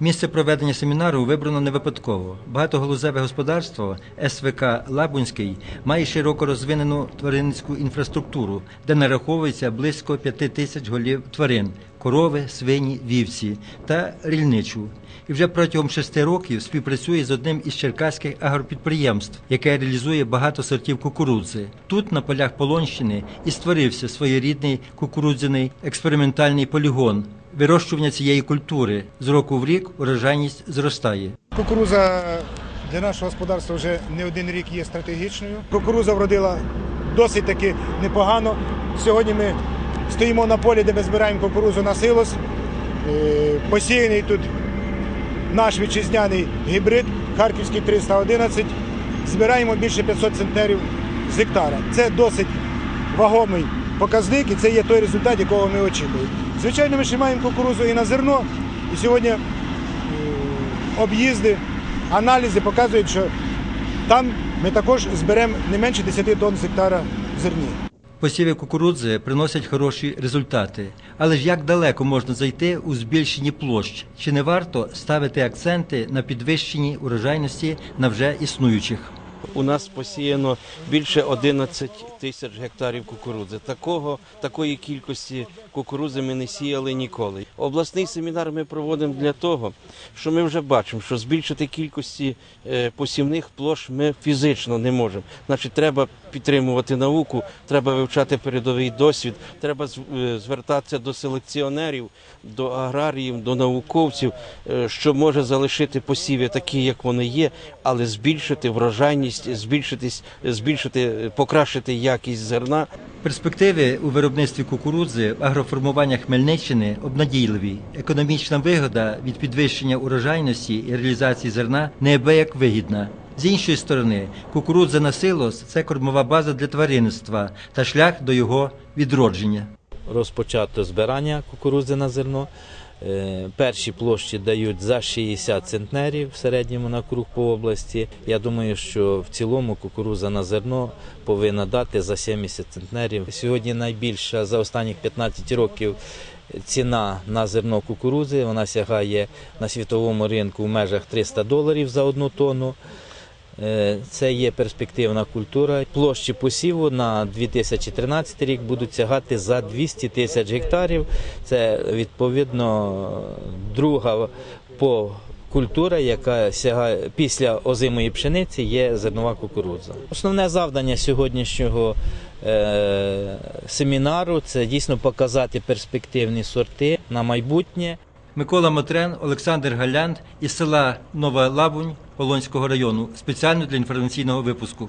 Місце проведення семінару вибрано не випадково. Багатоголузеве господарство СВК Лабунський має широко розвинену тваринницьку інфраструктуру, де нараховується близько п'яти тисяч голів тварин корови, свині, вівці та рільничу. І вже протягом шести років співпрацює з одним із черкаських агропідприємств, яке реалізує багато сортів кукурудзи. Тут, на полях Полонщини, і створився своєрідний кукурудзяний експериментальний полігон. Вирощування цієї культури з року в рік урожайність зростає. Кукуруза для нашого господарства вже не один рік є стратегічною. Кукуруза вродила досить таки непогано. Сьогодні ми стоїмо на полі, де ми збираємо кукурузу на силос. Е, Посіяний тут наш вітчизняний гібрид Харківський 311. Збираємо більше 500 центнерів з гектара. Це досить вагомий показник і це є той результат, якого ми очікуємо. Звичайно, ми ще маємо кукурузу і на зерно. І сьогодні е, об'їзди, аналізи показують, що там ми також зберемо не менше 10 тонн з гектара зерні. Посіви кукурудзи приносять хороші результати. Але ж як далеко можна зайти у збільшенні площ? Чи не варто ставити акценти на підвищенні урожайності на вже існуючих? У нас посіяно більше 11 тисяч гектарів кукурудзи. Такого такої кількості кукурудзи ми не сіяли ніколи. Обласний семінар ми проводимо для того, що ми вже бачимо, що збільшити кількості е, посівних площ ми фізично не можемо. Значить, треба підтримувати науку, треба вивчати передовий досвід, треба е, звертатися до селекціонерів, до аграріїв, до науковців, е, що може залишити посіви такі, як вони є, але збільшити врожайність, збільшитись, збільшити, покращити якість зерна. Перспективи у виробництві кукурудзи в агроформуваннях Хмельниччини обнадійливі. Економічна вигода від підвищення урожайності і реалізації зерна неабияк вигідна. З іншої сторони, кукурудза на силос це кормова база для тваринництва та шлях до його відродження. розпочато збирання кукурудзи на зерно. Е, Перші площі дають за 60 центнерів в середньому на круг по області. Я думаю, що в цілому кукурудза на зерно повинна дати за 70 центнерів. Сьогодні найбільша за останні 15 років ціна на зерно кукурудзи. Вона сягає на світовому ринку в межах 300 доларів за одну тонну. Е, Це є перспективна культура. Площі посіву на 2013 рік будуть сягати за 200 тисяч гектарів. Це відповідно друга по культура, яка сягає після озимої пшениці, є зернова кукурудза. Основне завдання сьогоднішнього е, семінару це дійсно показати перспективні сорти на майбутнє. Микола Мотрен, Олександр Галянд із села Нова Лабунь Полонського району спеціально для інформаційного випуску.